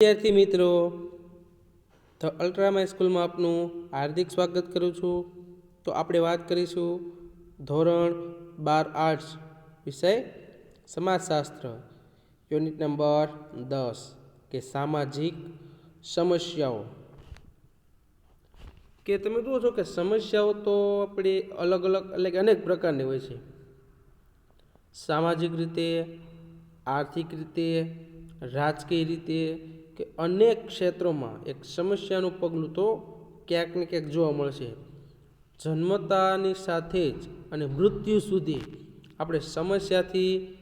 વિદ્યાર્થી મિત્રો ધ અલ્ટ્રામાઈ સ્કૂલમાં આપનું હાર્દિક સ્વાગત કરું છું. તો આપણે વાત કરીશું ધોરણ બાર આર્ટ્સ વિષય સમાજશાસ્ત્ર, યુનિટ નંબર દસ, કે સામાજિક સમસ્યાઓ. કે તમે જુઓ છો કે સમસ્યાઓ તો આપણે અલગ અલગ એટલે કે અનેક પ્રકારની હોય છે. સામાજિક રીતે, આર્થિક રીતે, રાજકીય રીતે કે અનેક ક્ષેત્રોમાં એક સમસ્યાનું પગલું તો ક્યાંક ને ક્યાંક જોવા મળશે. જન્મતાની સાથે જ અને મૃત્યુ સુધી આપણે સમસ્યાથી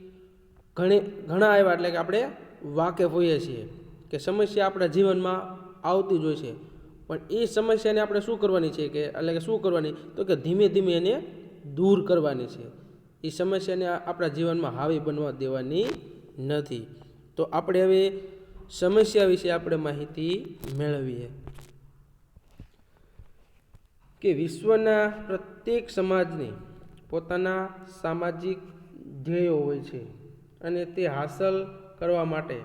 ઘણી, ઘણા એવા એટલે કે આપણે વાકેફ હોઈએ છીએ કે સમસ્યા આપણા જીવનમાં આવતી જ હોય છે. પણ એ સમસ્યાને આપણે શું કરવાની છે કે, એટલે કે શું કરવાની? તો કે ધીમે ધીમે એને દૂર કરવાની છે. એ સમસ્યાને આપણા જીવનમાં હાવી બનવા દેવાની નથી. તો આપણે હવે સમસ્યા વિશે આપણે માહિતી મેળવીએ. કે વિશ્વના પ્રત્યેક સમાજને પોતાના સામાજિક ધ્યેયો હોય છે અને તે હાંસલ કરવા માટે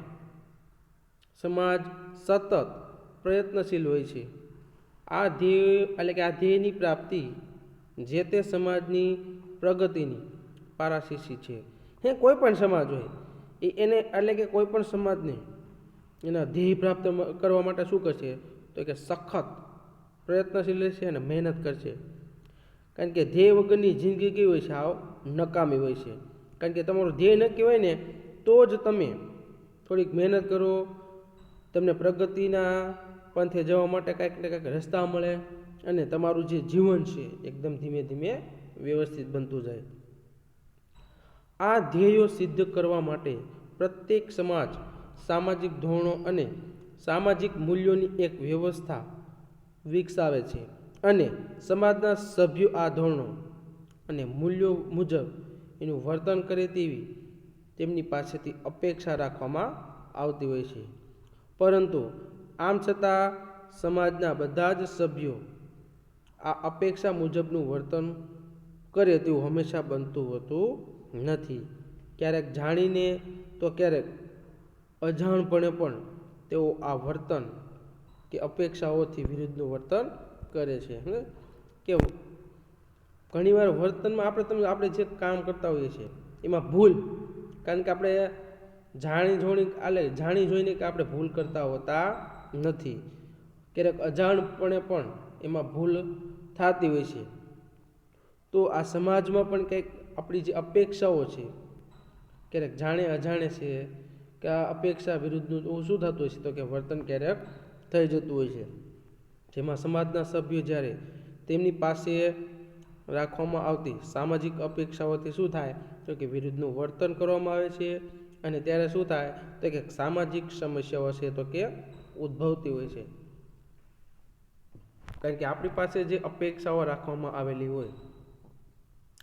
સમાજ સતત પ્રયત્નશીલ હોય છે. આ ધ્યેય એટલે કે આ ધ્યેયની પ્રાપ્તિ જે તે સમાજની પ્રગતિની પારાશીસી છે. હે, કોઈ પણ સમાજ હોય એને એટલે કે કોઈ પણ સમાજને એના ધ્યેય પ્રાપ્ત કરવા માટે શું કરશે? તો કે સખત પ્રયત્નશીલ રહેશે અને મહેનત કરશે. કારણ કે ધ્યેય વગરની જિંદગી કેવી હોય છે? આવ, નકામી હોય છે. કારણ કે તમારું ધ્યેય નક્કી હોય ને, તો જ તમે થોડીક મહેનત કરો, તમને પ્રગતિના પંથે જવા માટે કાંઈક ને કાંઈક રસ્તા મળે અને તમારું જે જીવન છે એકદમ ધીમે ધીમે વ્યવસ્થિત બનતું જાય. આ ધ્યેયો સિદ્ધ કરવા માટે પ્રત્યેક સમાજ સામાજિક ધોરણો અને સામાજિક મૂલ્યોની એક વ્યવસ્થા વિકસાવે છે. અને સમાજના સભ્યો આ ધોરણો અને મૂલ્યો મુજબ એનું વર્તન કરે તેવી તેમની પાસેથી અપેક્ષા રાખવામાં આવતી હોય છે. પરંતુ આમ છતાં સમાજના બધા જ સભ્યો આ અપેક્ષા મુજબનું વર્તન કરે તેવું હંમેશા બનતું હોતું નથી. ક્યારેક જાણીને તો ક્યારેક અજાણપણે પણ તેઓ આ વર્તન કે અપેક્ષાઓથી વિરુદ્ધનું વર્તન કરે છે? કેવું? ઘણીવાર વર્તનમાં આપણે તમે, આપણે જે કામ કરતા હોઈએ છીએ, એમાં ભૂલ, કારણ કે આપણે જાણી જોણી, આલે, જાણી જોઈને કે આપણે ભૂલ કરતા હોતા નથી. ક્યારેક અજાણપણે પણ એમાં ભૂલ થતી હોય છે. તો આ સમાજમાં પણ કંઈક આપણી જે અપેક્ષાઓ છે, ક્યારેક જાણે અજાણે છે કે આ અપેક્ષા વિરુદ્ધનું શું થતું હોય છે તો કે વર્તન ક્યારેક થઈ જતું હોય છે. જેમાં સમાજના સભ્યો જ્યારે તેમની પાસે રાખવામાં આવતી સામાજિક અપેક્ષાઓથી શું થાય? તો કે વિરુદ્ધનું વર્તન કરવામાં આવે છે અને ત્યારે શું થાય? તો કે સામાજિક સમસ્યાઓ છે તો કે ઉદ્ભવતી હોય છે. કારણ કે આપણી પાસે જે અપેક્ષાઓ રાખવામાં આવેલી હોય,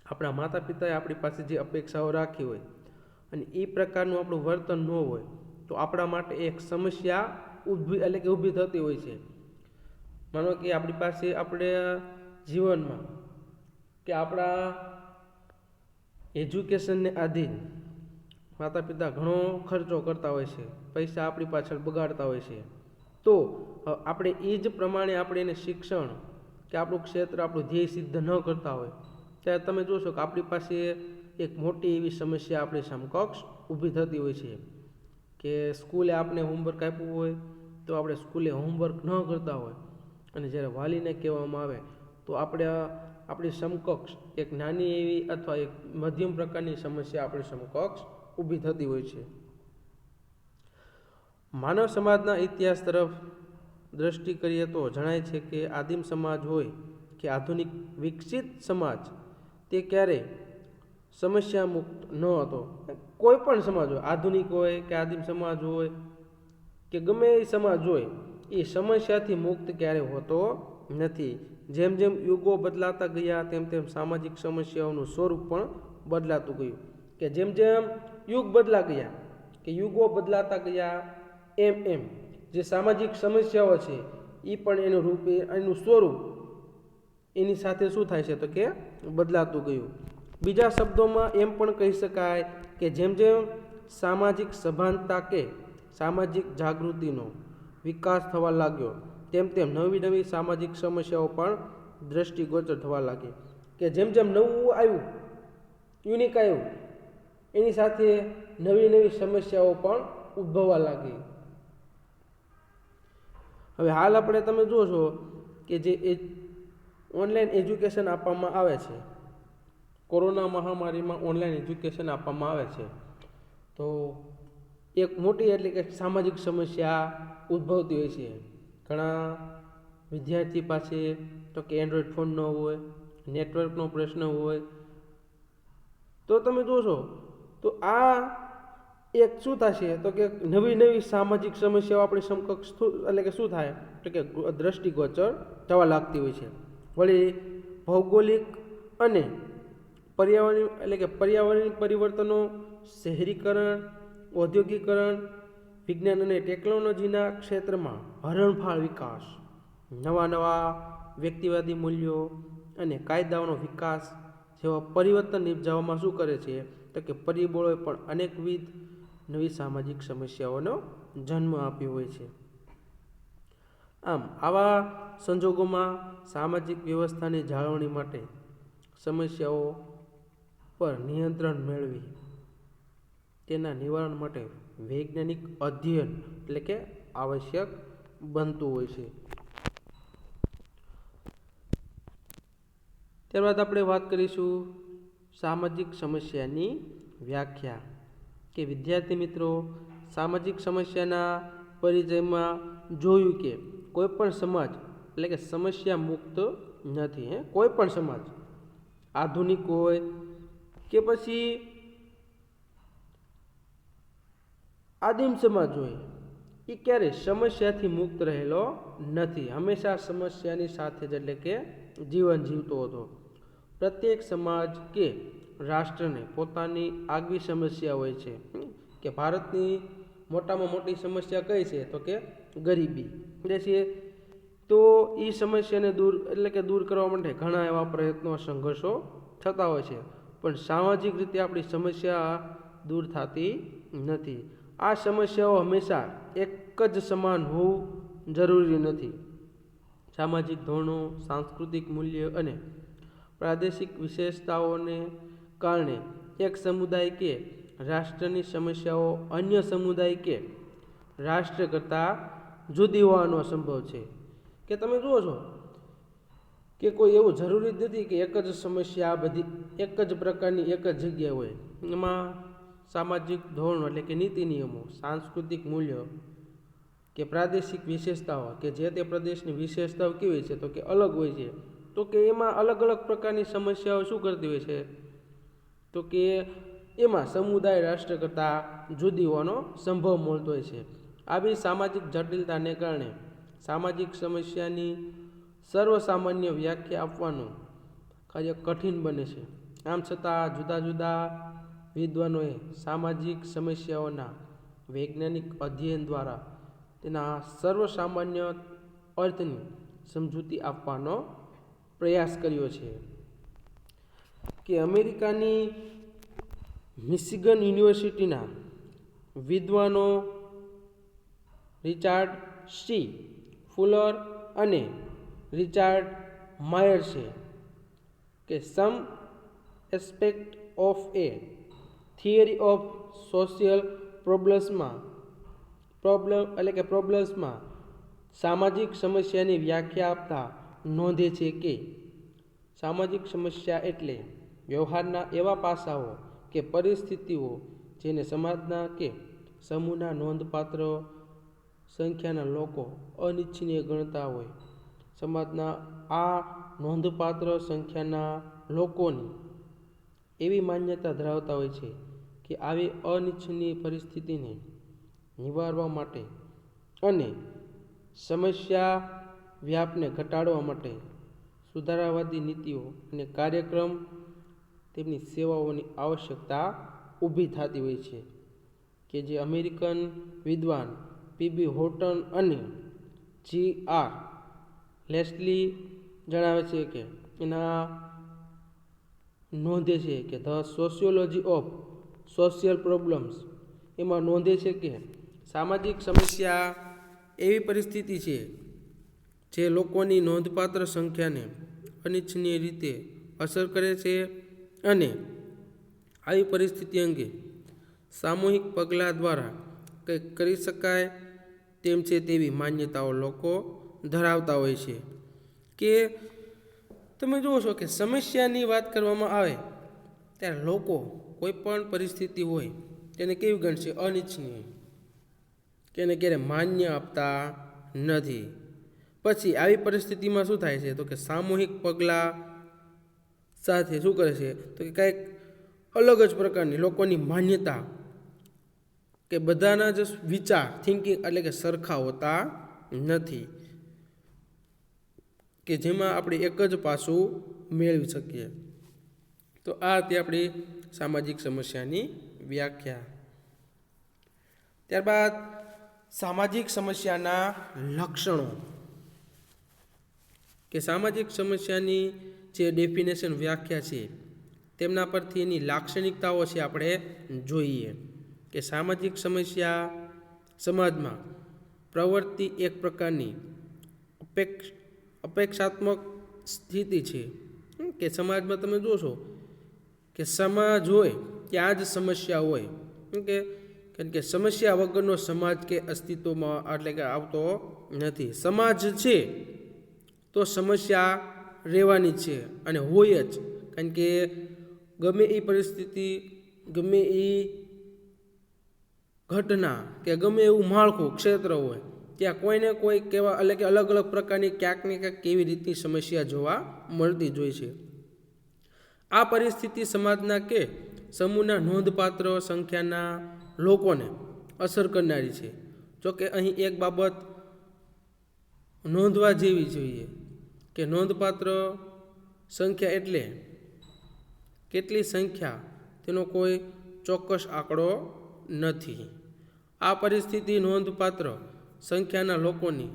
આપણા માતા પિતાએ આપણી પાસે જે અપેક્ષાઓ રાખી હોય અને એ પ્રકારનું આપણું વર્તન ન હોય, તો આપણા માટે એક સમસ્યા ઊભી, એટલે કે ઊભી થતી હોય છે. માનો કે આપણી પાસે આપણે જીવનમાં કે આપણા એજ્યુકેશનને આધીન માતા પિતા ઘણો ખર્ચો કરતા હોય છે, પૈસા આપણી પાછળ બગાડતા હોય છે, તો આપણે એ જ પ્રમાણે આપણે એને શિક્ષણ કે આપણું ક્ષેત્ર આપણું ધ્યેય સિદ્ધ ન કરતા હોય, ત્યારે તમે જોશો કે આપણી પાસે એક મોટી એવી સમસ્યા આપણી સમકક્ષ ઊભી થતી હોય છે કે સ્કૂલે આપણે હોમવર્ક આપ્યું હોય તો આપણે સ્કૂલે હોમવર્ક ન કરતા હોય અને જ્યારે વાલીને કહેવામાં આવે તો આપણે આપણી સમકક્ષ એક નાની એવી અથવા એક મધ્યમ પ્રકારની સમસ્યા આપણી સમકક્ષ ઊભી થતી હોય છે. માનવ સમાજના ઇતિહાસ તરફ દ્રષ્ટિ કરીએ તો જણાય છે કે આદિમ સમાજ હોય કે આધુનિક વિકસિત સમાજ તે ક્યારેય સમસ્યા મુક્ત ન હતો. કોઈ પણ સમાજ હોય, આધુનિક હોય કે આદિમ સમાજ હોય કે ગમે એ સમાજ હોય, એ સમસ્યાથી મુક્ત ક્યારેય હોતો નથી. જેમ જેમ યુગો બદલાતા ગયા, તેમ તેમ સામાજિક સમસ્યાઓનું સ્વરૂપ પણ બદલાતું ગયું. કે જેમ જેમ યુગ બદલા ગયા, કે યુગો બદલાતા ગયા, એમ એમ જે સામાજિક સમસ્યાઓ છે એ પણ એનું રૂપ, એનું સ્વરૂપ એની સાથે શું થાય છે તો કે બદલાતું ગયું. બીજા શબ્દોમાં એમ પણ કહી શકાય કે જેમ જેમ સામાજિક સભાનતા કે સામાજિક જાગૃતિનો વિકાસ થવા લાગ્યો, તેમ તેમ નવી નવી સામાજિક સમસ્યાઓ પણ દ્રષ્ટિગોચર થવા લાગી. કે જેમ જેમ નવું આવ્યું યુનિક આવ્યું, એની સાથે નવી નવી સમસ્યાઓ પણ ઉદ્ભવવા લાગી. હવે હાલ આપણે તમે છો કે જે ઓનલાઈન એજ્યુકેશન આપવામાં આવે છે કોરોના મહામારીમાં ઓનલાઈન એજ્યુકેશન આપવામાં આવે છે. તો એક મોટી એટલે કે સામાજિક સમસ્યા ઉદ્ભવતી હોય છે. ઘણા વિદ્યાર્થી પાસે તો કે એન્ડ્રોઈડ ફોન ન હોય, નેટવર્કનો પ્રશ્ન હોય. તો તમે જોશો, તો આ એક શું થશે? તો કે નવી નવી સામાજિક સમસ્યાઓ આપણી સમકક્ષ એટલે કે શું થાય? તો કે દ્રષ્ટિગોચર થવા લાગતી હોય છે. વળી ભૌગોલિક અને પર્યાવરણ એટલે કે પર્યાવરણીય પરિવર્તનો, શહેરીકરણ, ઔદ્યોગિકરણ, વિજ્ઞાન અને ટેકનોલોજીના ક્ષેત્રમાં હરણફાળ વિકાસ, નવા નવા વ્યક્તિવાદી મૂલ્યો અને કાયદાઓનો વિકાસ જેવા પરિવર્તન નિપજાવવામાં શું કરે છે? તો કે પરિબળોએ પણ અનેકવિધ નવી સામાજિક સમસ્યાઓનો જન્મ આપ્યો હોય છે. આમ, આવા સંજોગોમાં સામાજિક વ્યવસ્થાની જાળવણી માટે સમસ્યાઓ પર નિયંત્રણ મેળવી તેના નિવારણ માટે વૈજ્ઞાનિક અધ્યયન એટલે કે આવશ્યક બનતું હોય છે. ત્યારબાદ આપણે વાત કરીશું સામાજિક સમસ્યાની વ્યાખ્યા. કે વિદ્યાર્થી મિત્રો, સામાજિક સમસ્યાના પરિચયમાં જોયું કે કોઈ પણ સમાજ એટલે કે સમસ્યા મુક્ત નથી, હે? કોઈ પણ સમાજ, આધુનિક હોય કે પછી આદિમ સમાજ હોય, એ ક્યારે સમસ્યાથી મુક્ત રહેલો નથી. હંમેશા સમસ્યાની સાથે જ એટલે કે જીવન જીવતો હતો. પ્રત્યેક સમાજ કે રાષ્ટ્રને પોતાની આગવી સમસ્યા હોય છે. કે ભારતની મોટામાં મોટી સમસ્યા કઈ છે? તો કે ગરીબી. એટલે છે તો એ સમસ્યાને દૂર એટલે કે દૂર કરવા માટે ઘણા એવા પ્રયત્નો, સંઘર્ષો થતા હોય છે. પણ સામાજિક રીતે આપણી સમસ્યા દૂર થતી નથી. આ સમસ્યાઓ હંમેશા એક જ સમાન હોવું જરૂરી નથી. સામાજિક ધોરણો, સાંસ્કૃતિક મૂલ્ય અને પ્રાદેશિક વિશેષતાઓને કારણે એક સમુદાય કે રાષ્ટ્રની સમસ્યાઓ અન્ય સમુદાય કે રાષ્ટ્ર કરતાં જુદી હોવાનો સંભવ છે. કે તમે જુઓ છો કે કોઈ એવું જરૂરી જ નથી કે એક જ સમસ્યા આ બધી, એક જ પ્રકારની એક જ જગ્યાએ હોય. એમાં સામાજિક ધોરણો એટલે કે નીતિ નિયમો, સાંસ્કૃતિક મૂલ્યો કે પ્રાદેશિક વિશેષતાઓ કે જે તે પ્રદેશની વિશેષતાઓ કેવી છે તો કે અલગ હોય છે. તો કે એમાં અલગ અલગ પ્રકારની સમસ્યાઓ શું કરતી હોય છે? તો કે એમાં સમુદાય રાષ્ટ્ર કરતાં જુદી હોવાનો સંભવ મળતો હોય છે. આવી સામાજિક જટિલતાને કારણે સામાજિક સમસ્યાની સર્વસામાન્ય વ્યાખ્યા આપવાનું કાર્ય કઠિન બને છે. આમ છતાં જુદા જુદા વિદ્વાનોએ સામાજિક સમસ્યાઓના વૈજ્ઞાનિક અધ્યયન દ્વારા તેના સર્વસામાન્ય અર્થની સમજૂતી આપવાનો પ્રયાસ કર્યો છે. કે અમેરિકાની મિશિગન યુનિવર્સિટીના વિદ્વાનો રિચાર્ડ સી ફુલર અને રિચાર્ડ માયર છે કે some aspect of a theory of social પ્રોબ્લેમ્સમાં, problem એટલે કે પ્રોબ્લેમ્સમાં સામાજિક સમસ્યાની વ્યાખ્યા આપતા નોંધે છે કે સામાજિક સમસ્યા એટલે વ્યવહારના એવા પાસાઓ કે પરિસ્થિતિઓ જેને સમાજના કે સમૂહના નોંધપાત્ર સંખ્યાના લોકો અનિચ્છનીય ગણતા હોય. સમાજના આ નોંધપાત્ર સંખ્યાના લોકોની એવી માન્યતા ધરાવતા હોય છે કે આવી અનિચ્છનીય પરિસ્થિતિને નિવારવા માટે અને સમસ્યા વ્યાપને ઘટાડવા માટે સુધારાવાદી નીતિઓ અને કાર્યક્રમ તેમની સેવાઓની આવશ્યકતા ઊભી થતી હોય છે કે જે અમેરિકન વિદ્વાન પીબી હોટન અને જી આર લેસ્લી જણાવે છે કે એના નોંધે છે કે the sociology of social problems એમાં નોંધે છે કે સામાજિક સમસ્યા એવી પરિસ્થિતિ છે જે લોકોની નોંધપાત્ર સંખ્યાને અનિચ્છનીય રીતે અસર કરે છે અને આવી પરિસ્થિતિ અંગે સામૂહિક પગલાં દ્વારા કંઈક કરી શકાય તેમ છે તેવી માન્યતાઓ લોકો ધરાવતા હોય છે. કે તમે જુઓ છો કે સમસ્યાની વાત કરવામાં આવે, ત્યારે લોકો કોઈ પણ પરિસ્થિતિ હોય, તેને કેવી ગણશે? અનિચ્છનીય. કે એને ક્યારે માન્ય આપતા નથી. પછી આવી પરિસ્થિતિમાં શું થાય છે? તો કે સામૂહિક પગલાં સાથે શું કરે છે? તો કે કંઈક અલગ જ પ્રકારની લોકોની માન્યતા કે બધાના જ વિચાર થિંકિંગ એટલે કે સરખા હોતા નથી. કે જેમાં આપણે એક જ પાસું મેળવી શકીએ. તો આ હતી આપણી સામાજિક સમસ્યાની વ્યાખ્યા. ત્યારબાદ સામાજિક સમસ્યાના લક્ષણો. કે સામાજિક સમસ્યાની જે ડેફિનેશન વ્યાખ્યા છે, તેમના પરથી એની લાક્ષણિકતાઓ છે આપણે જોઈએ. કે સામાજિક સમસ્યા સમાજમાં પ્રવૃત્તિ એક પ્રકારની અપેક્ષ અપેક્ષાત્મક સ્થિતિ છે. કે સમાજમાં તમે જોશો કે સમાજ હોય કે આ જ સમસ્યા હોય. કે, કારણ કે સમસ્યા વગરનો સમાજ કે અસ્તિત્વમાં એટલે કે આવતો નથી. સમાજ છે તો સમસ્યા રહેવાની છે અને હોય જ. કારણ કે ગમે એ પરિસ્થિતિ, ગમે એ ઘટના કે ગમે એવું માળખું ક્ષેત્ર હોય ત્યાં કોઈને કોઈ કેવા એટલે કે અલગ અલગ પ્રકારની ક્યાંક ને ક્યાંક કેવી રીતની સમસ્યા જોવા મળતી જ હોય છે. આ પરિસ્થિતિ સમાજના કે સમૂહના નોંધપાત્ર સંખ્યાના લોકોને અસર કરનારી છે. જોકે અહીં એક બાબત નોંધવા જેવી જોઈએ કે નોંધપાત્ર સંખ્યા એટલે કેટલી સંખ્યા તેનો કોઈ ચોક્કસ આંકડો નથી. આ પરિસ્થિતિ નોંધપાત્ર સંખ્યાના લોકોની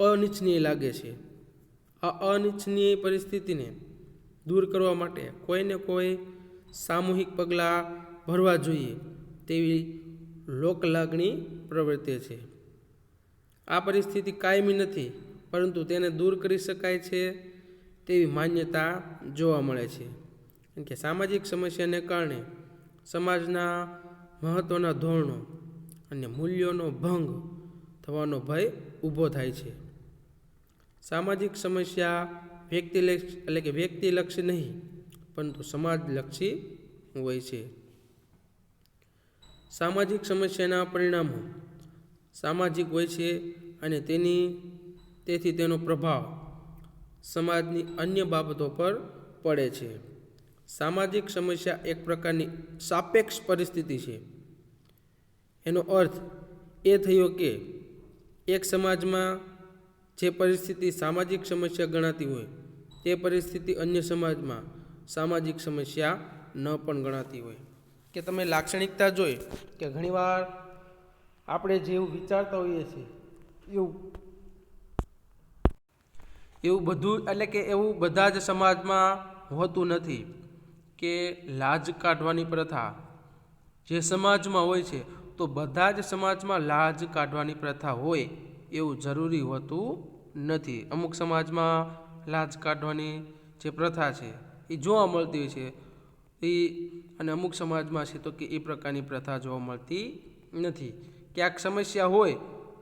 અનિચ્છનીય લાગે છે. આ અનિચ્છનીય પરિસ્થિતિને દૂર કરવા માટે કોઈને કોઈ સામૂહિક પગલાં ભરવા જોઈએ તેવી લોકલાગણી પ્રવૃત્તિ છે. આ પરિસ્થિતિ કાયમી નથી, પરંતુ તેને દૂર કરી શકાય છે તેવી માન્યતા જોવા મળે છે. કેમ કે સામાજિક સમસ્યાને કારણે સમાજના મહત્ત્વના ધોરણો અને મૂલ્યોનો ભંગ થવાનો ભય ઊભો થાય છે. સામાજિક સમસ્યા વ્યક્તિલક્ષ એટલે કે વ્યક્તિલક્ષી નહીં, પરંતુ સમાજલક્ષી હોય છે. સામાજિક સમસ્યાના પરિણામો. સામાજિક હોય છે અને તેની, તેથી તેનો પ્રભાવ સમાજની અન્ય બાબતો પર પડે છે. સામાજિક સમસ્યા એક પ્રકારની સાપેક્ષ પરિસ્થિતિ છે. એનો અર્થ એ થયો કે એક સમાજમાં જે પરિસ્થિતિ સામાજિક સમસ્યા ગણાતી હોય, તે પરિસ્થિતિ અન્ય સમાજમાં સામાજિક સમસ્યા ન પણ ગણાતી હોય. કે તમે લાક્ષણિકતા જોઈ કે ઘણીવાર આપણે જેવું વિચારતા હોઈએ છીએ, એવું એવું બધું, એટલે કે એવું બધા જ સમાજમાં હોતું નથી કે લાજ કાઢવાની પ્રથા જે સમાજમાં હોય છે તો બધા જ સમાજમાં લાજ કાઢવાની પ્રથા હોય એવું જરૂરી હોતું નથી. અમુક સમાજમાં લાજ કાઢવાની જે પ્રથા છે એ જોવા મળતી હોય છે. એ અને અમુક સમાજમાં છે તો કે એ પ્રકારની પ્રથા જોવા મળતી નથી. ક્યાંક સમસ્યા હોય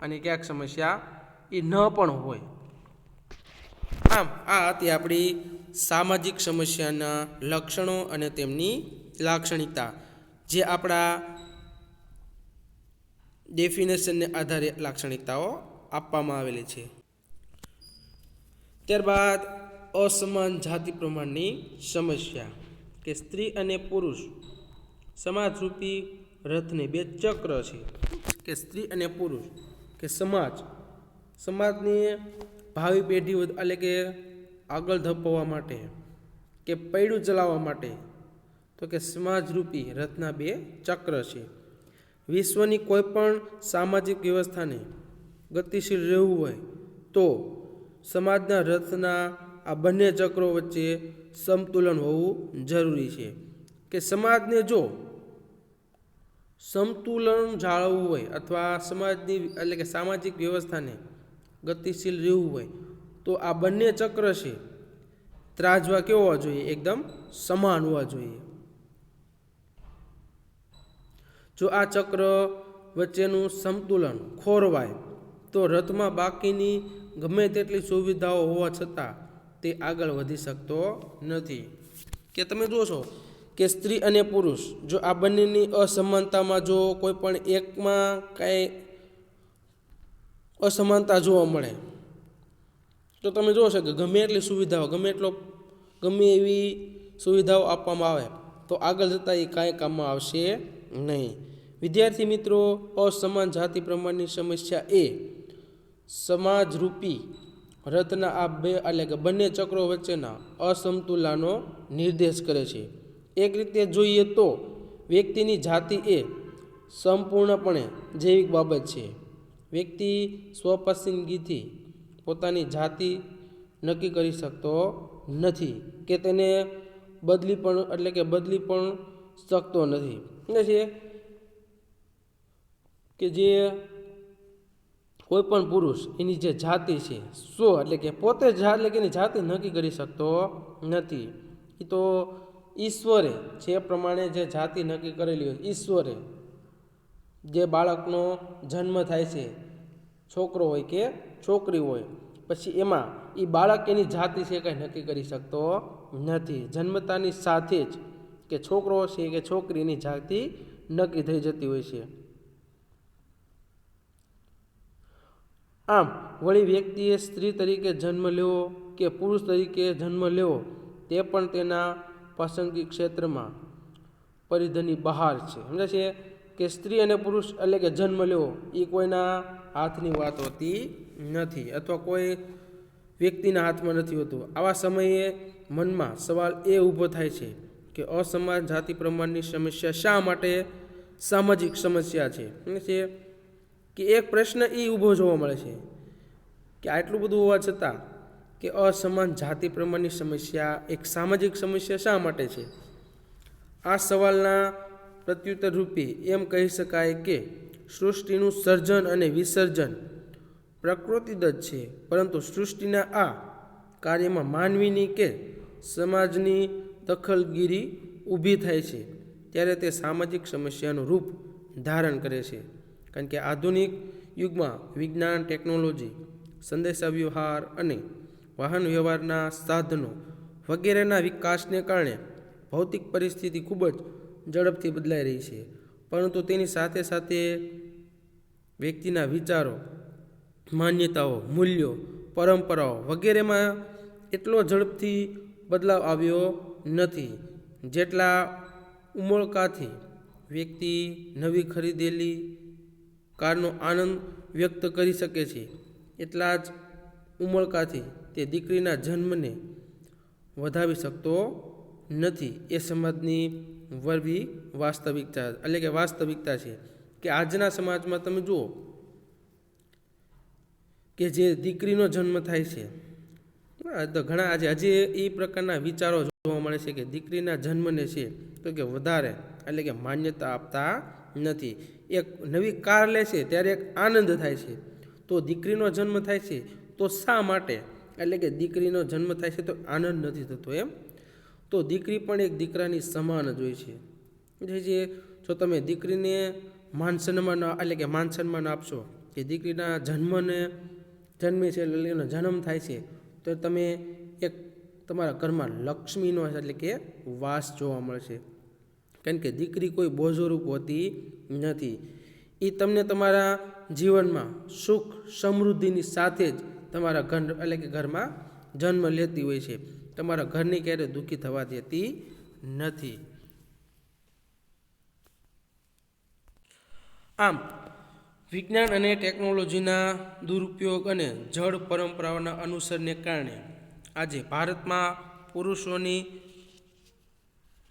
અને ક્યાંક સમસ્યા એ ન પણ હોય. આમ, આ હતી આપણી સામાજિક સમસ્યાના લક્ષણો અને તેમની લાક્ષણિકતા. જે આપણા ડેફિનેશનને આધારે લાક્ષણિકતાઓ આપવામાં આવેલી છે. ત્યારબાદ અસમાન જાતિ પ્રમાણની સમસ્યા કે સ્ત્રી અને પુરુષ સમાજરૂપી રથને બે ચક્ર છે. કે સ્ત્રી અને પુરુષ કે સમાજ. સમાજની ભાવિ પેઢી એટલે કે આગળ ધપાવવા માટે કે પૈડું ચલાવવા માટે તો કે સમાજરૂપી રથના બે ચક્ર છે. વિશ્વની કોઈ પણ સામાજિક વ્યવસ્થાને ગતિશીલ રહેવું હોય તો સમાજના રથના આ બંને ચક્રો વચ્ચે સમતુલન હોવું જરૂરી છે. કે સમાજને જો સંતુલન જાળવવું હોય અથવા સમાજની એટલે કે સામાજિક વ્યવસ્થાને ગતિશીલ રહેવું હોય તો આ બંને ચક્ર છે. ત્રાજવા કેવો હોવા જોઈએ? એકદમ સમાન હોવા જોઈએ. જો આ ચક્ર વચ્ચેનું સંતુલન ખોરવાય, તો રથમાં બાકીની ગમે તેટલી સુવિધાઓ હોવા છતાં તે આગળ વધી શકતો નથી. કે તમે જોશો કે સ્ત્રી અને પુરુષ, જો આ બંનેની અસમાનતામાં જો કોઈ પણ એકમાં કાંઈ અસમાનતા જોવા મળે, તો તમે જોશો કે ગમે એટલી સુવિધાઓ, ગમે એટલો, ગમે એવી સુવિધાઓ આપવામાં આવે, તો આગળ જતાં એ કાંઈ કામમાં આવશે નહીં. વિદ્યાર્થી મિત્રો, અસમાન જાતિ પ્રમાણની સમસ્યા એ સમાજરૂપી રથના આ બે એટલે કે બંને ચક્રો વચ્ચેના અસમતુલાનો નિર્દેશ કરે છે. એક રીતે જોઈએ તો વ્યક્તિની જાતિ એ સંપૂર્ણપણે જૈવિક બાબત છે. વ્યક્તિ સ્વપસંદગીથી પોતાની જાતિ નક્કી કરી શકતો નથી કે તેને બદલી પણ એટલે કે બદલી પણ શકતો નથી. છે કે જે કોઈ પણ પુરુષ એની જે જાતિ છે, સો એટલે કે પોતે જા એટલે કે એની જાતિ નક્કી કરી શકતો નથી. એ તો ઈશ્વરે જે પ્રમાણે જે જાતિ નક્કી કરેલી હોય, ઈશ્વરે જે બાળકનો જન્મ થાય છે, છોકરો હોય કે છોકરી હોય, પછી એમાં એ બાળક એની જાતિ છે કંઈ નક્કી કરી શકતો નથી. જન્મતાની સાથે જ કે છોકરો છે કે છોકરીની જાતિ નક્કી થઈ જતી હોય છે. આમ, વળી વ્યક્તિએ સ્ત્રી તરીકે જન્મ લેવો કે પુરુષ તરીકે જન્મ લેવો, તે પણ તેના પસંદગી ક્ષેત્રમાં પરિધની બહાર છે. સમજે છે? કે સ્ત્રી અને પુરુષ એટલે કે જન્મ લેવો, એ કોઈના હાથની વાત હોતી નથી અથવા કોઈ વ્યક્તિના હાથમાં નથી હોતું. આવા સમયે મનમાં સવાલ એ ઊભો થાય છે કે અસમાન જાતિ પ્રમાણની સમસ્યા શા માટે સામાજિક સમસ્યા છે? છે કે એક પ્રશ્ન એ ઊભો જોવા મળે છે કે આટલું બધું હોવા છતાં કે અસમાન જાતિ પ્રમાણની સમસ્યા એક સામાજિક સમસ્યા શા માટે છે? આ સવાલના પ્રત્યુત્તર રૂપે એમ કહી શકાય કે સૃષ્ટિનું સર્જન અને વિસર્જન પ્રકૃતિદત્ત છે, પરંતુ સૃષ્ટિના આ કાર્યમાં માનવીની કે સમાજની દખલગીરી ઊભી થાય છે, ત્યારે તે સામાજિક સમસ્યાનું રૂપ ધારણ કરે છે. કારણ કે આધુનિક યુગમાં વિજ્ઞાન, ટેકનોલોજી, સંદેશાવ્યવહાર અને વાહન વ્યવહારના સાધનો વગેરેના વિકાસને કારણે ભૌતિક પરિસ્થિતિ ખૂબ જ ઝડપથી બદલાઈ રહી છે. પરંતુ તેની સાથે સાથે વ્યક્તિના વિચારો, માન્યતાઓ, મૂલ્યો, પરંપરાઓ વગેરેમાં એટલો ઝડપથી બદલાવ આવ્યો નથી. જેટલા ઉમળકાથી વ્યક્તિ નવી ખરીદેલી કારનો આનંદ વ્યક્ત કરી શકે છે, એટલા જ ઉમળકાથી તે દીકરીના જન્મને વધાવી શકતો નથી. એ સમાજની વરવી વાસ્તવિકતા, એટલે કે વાસ્તવિકતા છે. કે આજના સમાજમાં તમે જુઓ કે જે દીકરીનો જન્મ થાય છે ઘણા આજે હજી એ પ્રકારના વિચારો જોવા મળે છે કે દીકરીના જન્મને છે તો કે વધારે એટલે કે માન્યતા આપતા નથી. એક નવી કાર લે છે ત્યારે એક આનંદ થાય છે. તો દીકરીનો જન્મ થાય છે તો શા માટે? એટલે કે દીકરીનો જન્મ થાય છે તો આનંદ નથી થતો એમ. તો દીકરી પણ એક દીકરાની સમાન જ હોય છે. જે જે જો તમે દીકરીને માન સન્માન એટલે કે માન સન્માન આપશો કે દીકરીના જન્મને જન્મે છે એટલે જન્મ થાય છે, તો તમે તમારા ઘરમાં લક્ષ્મીનો એટલે કે વાસ જોવા મળશે. કારણ કે દીકરી કોઈ બોજોરૂપ હોતી નથી. એ તમને તમારા જીવનમાં સુખ સમૃદ્ધિની સાથે જ તમારા ઘર એટલે કે ઘરમાં જન્મ લેતી હોય છે. તમારા ઘરની ક્યારે દુઃખી થવા દેતી નથી. આમ, વિજ્ઞાન અને ટેકનોલોજીના દુરુપયોગ અને જળ પરંપરાઓના અનુસરને કારણે આજે ભારતમાં પુરુષોની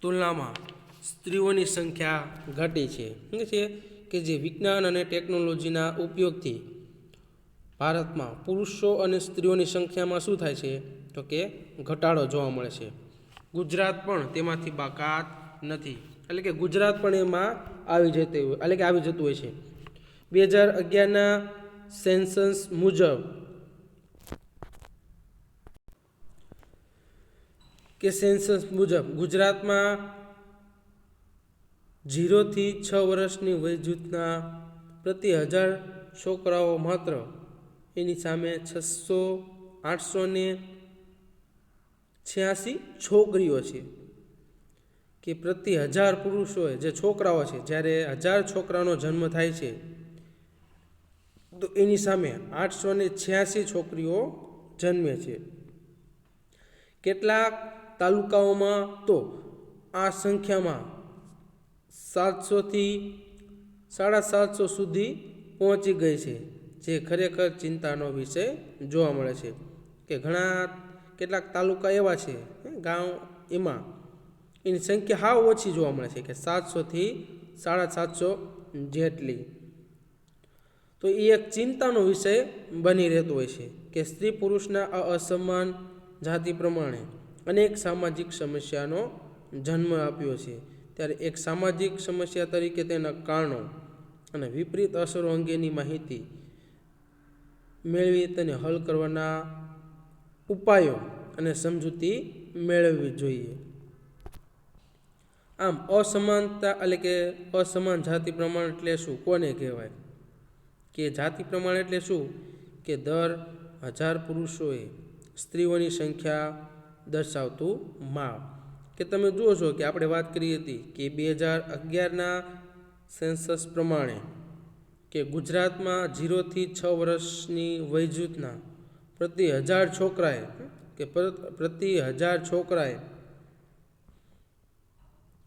તુલનામાં સ્ત્રીઓની સંખ્યા ઘટી છે. છે? કે જે વિજ્ઞાન અને ટેકનોલોજીના ઉપયોગથી ભારતમાં પુરુષો અને સ્ત્રીઓની સંખ્યામાં શું થાય છે? તો કે ઘટાડો જોવા મળે છે. ગુજરાત પણ તેમાંથી બાકાત નથી. એટલે કે ગુજરાત પણ એમાં આવી જતી હોય એટલે કે આવી જતું હોય છે. બે હજાર અગિયારના સેન્સસ મુજબ કે સેન્સસ મુજબ ગુજરાતમાં ઝીરોથી છ વર્ષની વય પ્રતિ હજાર છોકરાઓ માત્ર એની સામે છસો, આઠસો ને છ્યાસી છોકરીઓ છે. કે પ્રતિ હજાર પુરુષોએ જે છોકરાઓ છે, જ્યારે હજાર છોકરાનો જન્મ થાય છે, તો એની સામે આઠસો ને છ્યાસી છોકરીઓ જન્મે છે. કેટલાક તાલુકાઓમાં તો આ સંખ્યામાં સાતસોથી સાડા સાતસો સુધી પહોંચી ગઈ છે, જે ખરેખર ચિંતાનો વિષય જોવા મળે છે. કે ઘણા કેટલાક તાલુકા એવા છે ગામ એમાં એની સંખ્યા હાવ ઓછી જોવા મળે છે કે સાતસોથી સાડા સાતસો જેટલી. તો એ એક ચિંતાનો વિષય બની રહેતો હોય છે કે સ્ત્રી પુરુષના અસમાન જાતિ પ્રમાણે અનેક સામાજિક સમસ્યાનો જન્મ આપ્યો છે. ત્યારે એક સામાજિક સમસ્યા તરીકે તેના કારણો અને વિપરીત અસરો અંગેની માહિતી મેળવી તેને હલ કરવાના ઉપાયો અને સમજૂતી મેળવવી જોઈએ. આમ અસમાનતા એટલે કે અસમાન જાતિ પ્રમાણ એટલે શું? કોને કહેવાય? કે જાતિ પ્રમાણ એટલે શું? કે દર હજાર પુરુષોએ સ્ત્રીઓની સંખ્યા દર્શાવતું માપ. કે તમે જુઓ છો કે આપણે વાત કરી હતી કે બે હજાર અગિયારના સેન્સસ પ્રમાણે કે ગુજરાતમાં ઝીરોથી છ વર્ષની વયજૂથના પ્રતિ હજાર છોકરાએ કે પ્રતિ હજાર છોકરાએ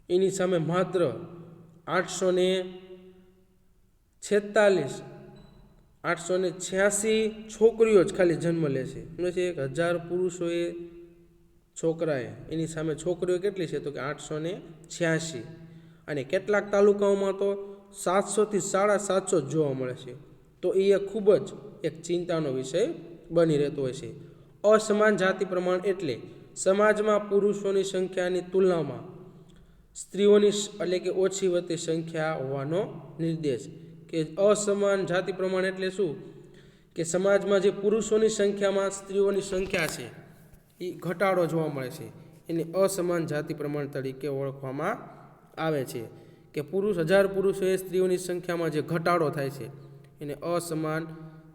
એની સામે માત્ર આઠસો ને છેતાલીસ આઠસો ને છ્યાસી છોકરીઓ જ ખાલી જન્મ લે છે. છે એક હજાર પુરુષોએ છોકરાએ, એની સામે છોકરીઓ કેટલી છે તો કે આઠસો ને છ્યાસી. અને કેટલાક તાલુકાઓમાં તો સાતસોથી સાડા સાતસો જોવા મળે છે. તો એ ખૂબ જ એક ચિંતાનો વિષય બની રહેતો હોય છે. અસમાન જાતિ પ્રમાણ એટલે સમાજમાં પુરુષોની સંખ્યાની તુલનામાં સ્ત્રીઓની એટલે કે ઓછી વધતી સંખ્યા હોવાનો નિર્દેશ. કે અસમાન જાતિ પ્રમાણ એટલે શું? કે સમાજમાં જે પુરુષોની સંખ્યામાં સ્ત્રીઓની સંખ્યા છે એ ઘટાડો જોવા મળે છે. એને અસમાન જાતિ પ્રમાણ તરીકે ઓળખવામાં આવે છે કે પુરુષ હજાર પુરુષોએ સ્ત્રીઓની સંખ્યામાં જે ઘટાડો થાય છે, એને અસમાન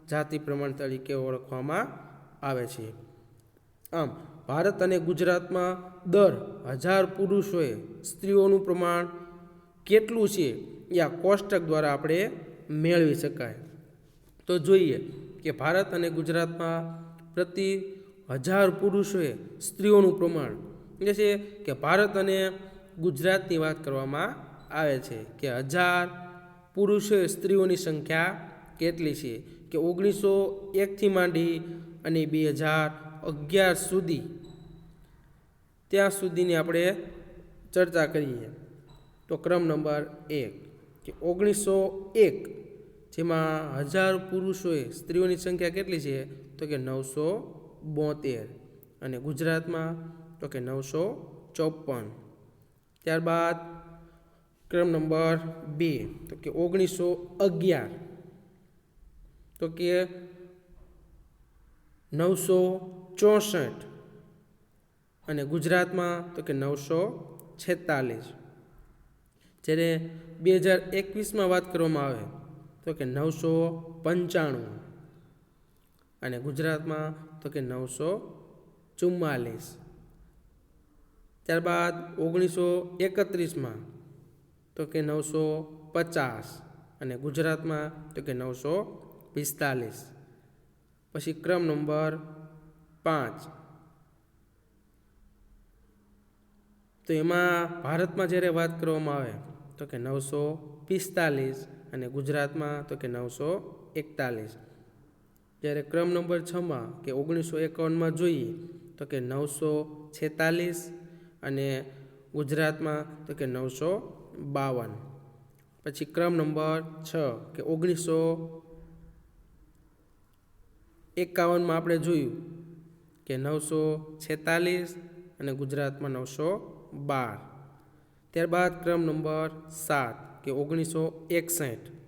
જાતિ પ્રમાણ તરીકે ઓળખવામાં આવે છે. આમ, ભારત અને ગુજરાતમાં દર હજાર પુરુષોએ સ્ત્રીઓનું પ્રમાણ કેટલું છે એ આ કોષ્ટક દ્વારા આપણે મેળવી શકાય. તો જોઈએ કે ભારત અને ગુજરાતમાં પ્રતિ હજાર પુરુષોએ સ્ત્રીઓનું પ્રમાણ. એટલે છે કે ભારત અને ગુજરાતની વાત કરવામાં આવે છે કે હજાર પુરુષોએ સ્ત્રીઓની સંખ્યા કેટલી છે? કે ઓગણીસો એકથી માંડી અને બે હજાર અગિયાર સુધી. ત્યાં સુધીની આપણે ચર્ચા કરીએ. તો ક્રમ નંબર એક. કે ઓગણીસો એક જેમાં હજાર પુરુષોએ સ્ત્રીઓની સંખ્યા કેટલી છે? તો કે નવસો બોતેર અને ગુજરાતમાં તો કે નવસો ચોપન ત્યારબાદ ક્રમ નંબર બે તો કે ઓગણીસો અગિયાર. તો કે નવસો ચોસઠ. અને ગુજરાતમાં તો કે નવસો છેતાલીસ. જ્યારે બે હજાર એકવીસમાં વાત કરવામાં આવે તો કે નવસો પંચાણું. અને ગુજરાતમાં તો કે નવસો ચુમ્માલીસ. ત્યારબાદ ઓગણીસો એકત્રીસમાં તો કે નવસો પચાસ અને ગુજરાતમાં તો કે નવસો પિસ્તાલીસ. પછી ક્રમ નંબર પાંચ. તો એમાં ભારતમાં જ્યારે વાત કરવામાં આવે તો કે નવસો પિસ્તાલીસ અને ગુજરાતમાં તો કે નવસો એકતાલીસ. જ્યારે ક્રમ નંબર છમાં કે ઓગણીસો એકાવનમાં જોઈએ તો કે નવસો છેતાલીસ અને ગુજરાતમાં તો કે નવસો બાવન. પછી ક્રમ નંબર છ કે ઓગણીસો એકાવનમાં આપણે જોયું કે નવસો છેતાલીસ અને ગુજરાતમાં નવસો બાર. ત્યારબાદ ક્રમ નંબર સાત કે ઓગણીસો એકસઠ.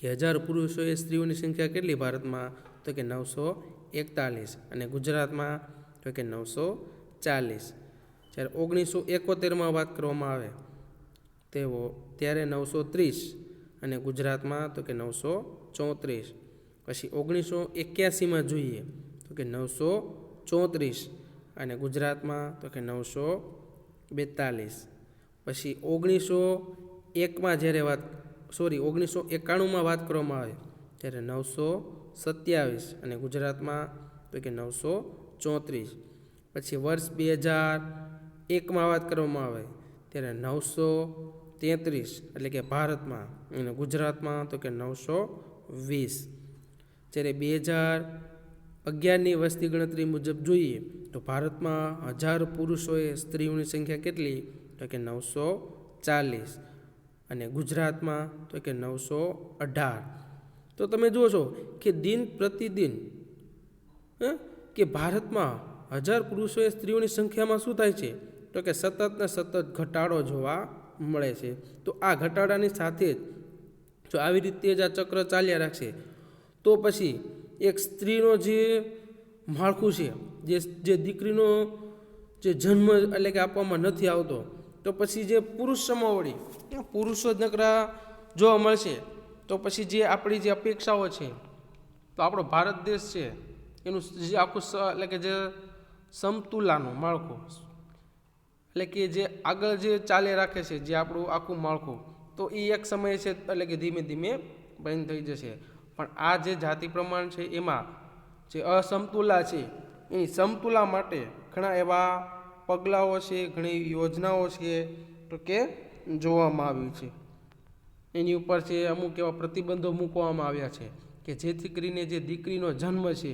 કે હજાર પુરુષોએ સ્ત્રીઓની સંખ્યા કેટલી ભારતમાં? તો કે નવસો એકતાલીસ અને ગુજરાતમાં તો કે નવસો ચાલીસ. જ્યારે ઓગણીસો એકોતેરમાં વાત કરવામાં આવે, તેઓ ત્યારે નવસો ત્રીસ અને ગુજરાતમાં તો કે નવસો ચોત્રીસ. પછી ઓગણીસો એક્યાસીમાં જોઈએ, તો કે નવસો ચોત્રીસ અને ગુજરાતમાં તો કે નવસો બેતાલીસ. પછી ઓગણીસો એકમાં જ્યારે વાત સોરી, ઓગણીસો એકાણુંમાં વાત કરવામાં આવે ત્યારે નવસો સત્યાવીસ અને ગુજરાતમાં તો કે નવસો ચોત્રીસ. પછી વર્ષ બે હજાર એકમાં વાત કરવામાં આવે ત્યારે નવસો તેત્રીસ એટલે કે ભારતમાં અને ગુજરાતમાં તો કે નવસો વીસ. જ્યારે બે હજાર અગિયારની વસ્તી ગણતરી મુજબ જોઈએ તો ભારતમાં હજાર પુરુષોએ સ્ત્રીઓની સંખ્યા કેટલી? તો કે નવસો ચાલીસ. અને ગુજરાતમાં તો કે નવસો અઢાર. તો તમે જુઓ છો કે દિન પ્રતિદિન કે ભારતમાં હજાર પુરુષોએ સ્ત્રીઓની સંખ્યામાં શું થાય છે? તો કે સતત ને સતત ઘટાડો જોવા મળે છે. તો આ ઘટાડાની સાથે જ જો આવી રીતે જ આ ચક્ર ચાલ્યા રાખશે, તો પછી એક સ્ત્રીનો જે માળખું છે, જે જે દીકરીનો જે જન્મ એટલે કે આપવામાં નથી આવતો તો પછી જે પુરુષ સમાવડી પુરુષો જ નકરા જોવા મળશે, તો પછી જે આપણી જે અપેક્ષાઓ છે, તો આપણો ભારત દેશ છે, એનું જે આખું એટલે કે જે સમતુલાનું માળખું, એટલે કે જે આગળ જે ચાલે રાખે છે, જે આપણું આખું માળખું, તો એ એક સમયે છે, એટલે કે ધીમે ધીમે બંધ થઈ જશે. પણ આ જે જાતિ પ્રમાણ છે, એમાં જે અસમતુલા છે, એની સમતુલા માટે ઘણા એવા પગલાઓ છે, ઘણી યોજનાઓ છે, તો કે જોવામાં આવી છે. એની ઉપર છે, અમુક એવા પ્રતિબંધો મૂકવામાં આવ્યા છે કે જેથી કરીને જે દીકરીનો જન્મ છે,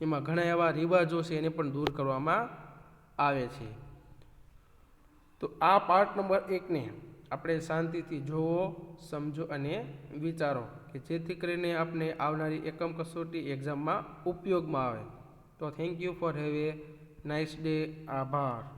એમાં ઘણા એવા રિવાજો છે, એને પણ દૂર કરવામાં આવે છે. તો આ પાર્ટ નંબર એકને આપણે શાંતિથી જોવો, સમજો અને વિચારો કે જેથી કરીને આપણે આવનારી એકમ કસોટી એક્ઝામમાં ઉપયોગમાં આવે. તો thank you for have a nice day Abar.